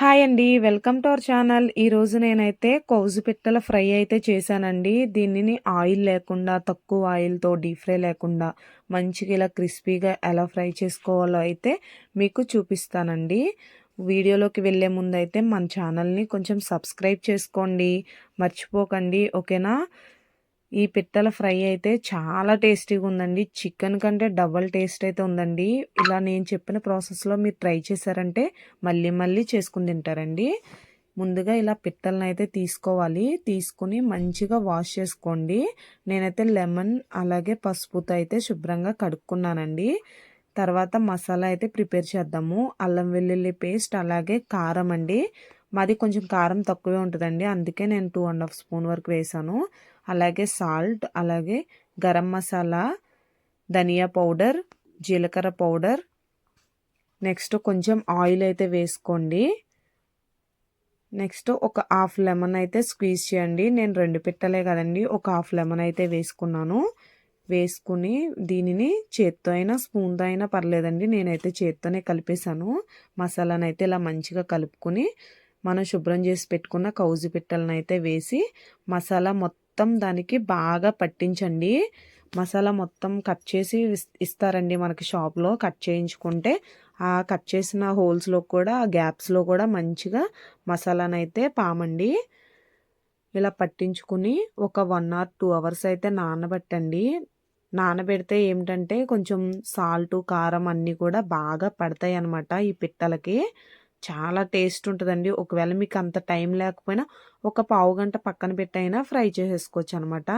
Hi అండి welcome to our channel. ఈరోజు నేనైతే కౌజు పిట్టల ఫ్రై అయితే చేశానండి. దీనిని ఆయిల్ లేకుండా తక్కువ ఆయిల్తో డీప్ ఫ్రై లేకుండా మంచిగా ఇలా క్రిస్పీగా ఎలా ఫ్రై చేసుకోవాలో అయితే మీకు చూపిస్తానండి. వీడియోలోకి వెళ్ళే ముందు అయితే మన ఛానల్ని కొంచెం సబ్స్క్రైబ్ చేసుకోండి. మర్చిపోకండి ఓకేనా? ఈ పిట్టల ఫ్రై అయితే చాలా టేస్టీగా ఉందండి చికెన్ కంటే డబల్ టేస్ట్ అయితే ఉందండి. ఇలా నేను చెప్పిన ప్రాసెస్లో మీరు ట్రై చేశారంటే మళ్ళీ మళ్ళీ చేసుకుని తింటారండి. ముందుగా ఇలా పిట్టలను అయితే తీసుకోవాలి. తీసుకుని మంచిగా వాష్ చేసుకోండి. నేనైతే లెమన్ అలాగే పసుపుతో అయితే శుభ్రంగా కడుక్కున్నానండి. తర్వాత మసాలా అయితే ప్రిపేర్ చేద్దాము. అల్లం వెల్లుల్లి పేస్ట్ అలాగే కారం అండి. మాది కొంచెం కారం తక్కువే ఉంటుందండి. అందుకే నేను టూ అండ్ హాఫ్ స్పూన్ వరకు వేసాను. అలాగే సాల్ట్ అలాగే గరం మసాలా ధనియా పౌడర్ జీలకర్ర పౌడర్. నెక్స్ట్ కొంచెం ఆయిల్ అయితే వేసుకోండి. నెక్స్ట్ ఒక హాఫ్ లెమన్ అయితే స్క్వీజ్ చేయండి. నేను రెండు పెట్టలే కదండి ఒక హాఫ్ లెమన్ అయితే వేసుకున్నాను. వేసుకుని దీనిని చేత్తో అయినా స్పూన్తో అయినా పర్లేదండి. నేనైతే చేత్తోనే కలిపేశాను. మసాలాను అయితే ఇలా మంచిగా కలుపుకొని మనం శుభ్రం చేసి పెట్టుకున్న కౌజు పిట్టలను అయితే వేసి మసాలా మొత్తం దానికి బాగా పట్టించండి. మసాలా మొత్తం కట్ చేసి ఇస్తారండి మనకి షాప్లో కట్ చేయించుకుంటే. ఆ కట్ చేసిన హోల్స్లో కూడా గ్యాప్స్లో కూడా మంచిగా మసాలాను అయితే పామండి. ఇలా పట్టించుకుని ఒక వన్ ఆర్ టూ అవర్స్ అయితే నానబెట్టండి. నానబెడితే ఏమిటంటే కొంచెం సాల్ట్ కారం అన్నీ కూడా బాగా పడతాయి అన్నమాట ఈ పిట్టలకి. చాలా టేస్ట్ ఉంటుందండి. ఒకవేళ మీకు అంత టైం లేకపోయినా ఒక పావు గంట పక్కన పెట్టైనా ఫ్రై చేసేసుకోవచ్చు అనమాట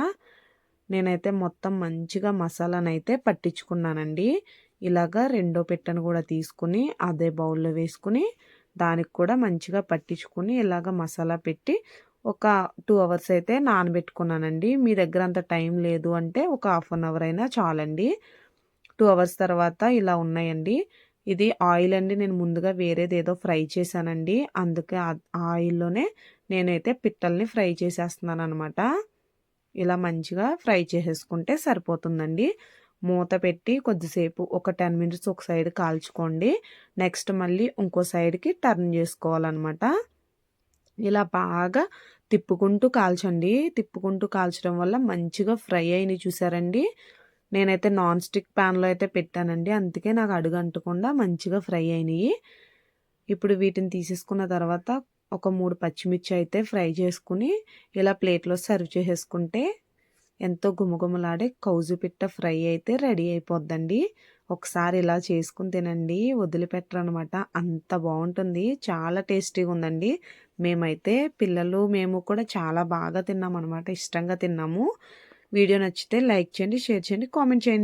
నేనైతే మొత్తం మంచిగా మసాలాను అయితే పట్టించుకున్నానండి. ఇలాగా రెండో పెట్టను కూడా తీసుకుని అదే బౌల్లో వేసుకుని దానికి కూడా మంచిగా పట్టించుకుని ఇలాగ మసాలా పెట్టి ఒక టూ అవర్స్ అయితే నానబెట్టుకున్నానండి. మీ దగ్గర అంత టైం లేదు అంటే ఒక హాఫ్ అన్ అవర్ అయినా చాలండి. టూ అవర్స్ తర్వాత ఇలా ఉన్నాయండి. ఇది ఆయిల్ అండి. నేను ముందుగా వేరేది ఏదో ఫ్రై చేశానండి. అందుకే ఆయిల్లోనే నేనైతే పిట్టల్ని ఫ్రై చేసేస్తున్నాను అనమాట ఇలా మంచిగా ఫ్రై చేసేసుకుంటే సరిపోతుందండి. మూత పెట్టి కొద్దిసేపు ఒక టెన్ మినిట్స్ ఒక సైడ్ కాల్చుకోండి. నెక్స్ట్ మళ్ళీ ఇంకో సైడ్కి టర్న్ చేసుకోవాలన్నమాట. ఇలా బాగా తిప్పుకుంటూ కాల్చండి. తిప్పుకుంటూ కాల్చడం వల్ల మంచిగా ఫ్రై అయినవి చూసారండి. నేనైతే నాన్ స్టిక్ ప్యాన్లో అయితే పెట్టానండి. అందుకే నాకు అడుగు అంటకుండా మంచిగా ఫ్రై అయినాయి. ఇప్పుడు వీటిని తీసేసుకున్న తర్వాత ఒక మూడు పచ్చిమిర్చి అయితే ఫ్రై చేసుకుని ఇలా ప్లేట్లో సర్వ్ చేసేసుకుంటే ఎంతో గుమగుమలాడే కౌజు పిట్ట ఫ్రై అయితే రెడీ అయిపోద్దండి. ఒకసారి ఇలా చేసుకుని తినండి. వదిలిపెట్టరు అనమాట అంత బాగుంటుంది. చాలా టేస్టీగా ఉందండి. మేమైతే పిల్లలు మేము కూడా చాలా బాగా తిన్నాం అనమాట ఇష్టంగా తిన్నాము. వీడియో నచ్చితే లైక్ చేయండి షేర్ చేయండి కామెంట్ చేయండి.